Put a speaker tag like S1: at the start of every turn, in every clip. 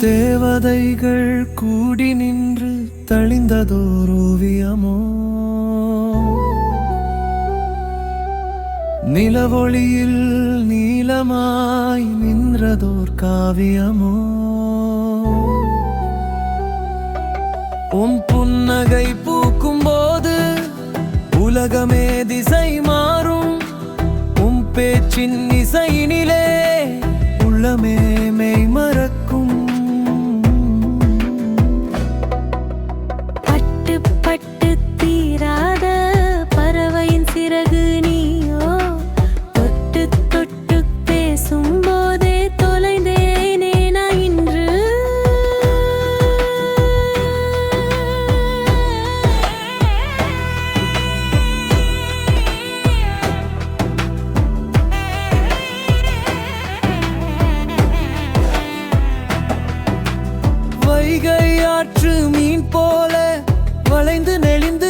S1: தேவதைகள் கூடி நின்று தளிந்ததோர் ஓவியமோ நிலவொளியில் நீலமாய் நின்றதோர் காவியமோ உம் புன்னகை பூக்கும் போது உலகமே திசை மாறும். உம் பேச்சின் இசையினிலே உள்ளமே. வைகை ஆற்று மீன் போல வளைந்து நெளிந்து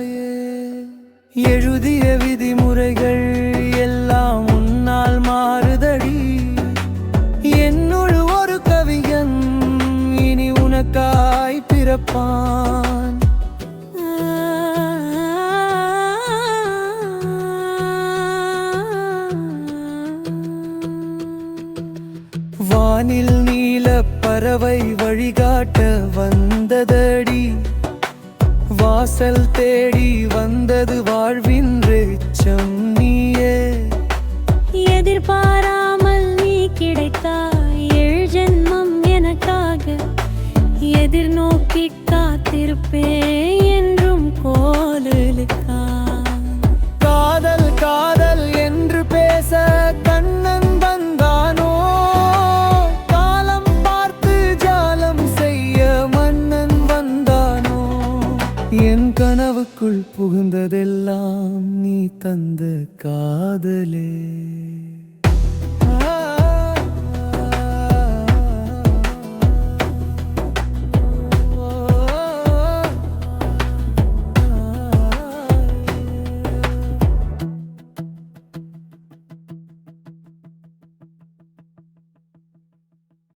S1: வந்தாயே எழுதிய விதிமுறைகள் எல்லாம் உன்னால் மாறுதடி. என்னுள் ஒரு கவிஞன் இனி உனக்காய் பிறப்பான். வானில் நீல பறவை வழிகாட்ட வந்ததடி. வாசல் தேடி வந்தது வாழ்வின் வெளிச்சம் நீயே.
S2: எதிர்பாராமல் நீ கிடைத்தாய் ஏழு ஜென்மம் எனக்காக எதிர்நோக்கி காத்திருப்பேன்.
S1: புகுந்ததெல்லாம் நீ தந்த காதலே.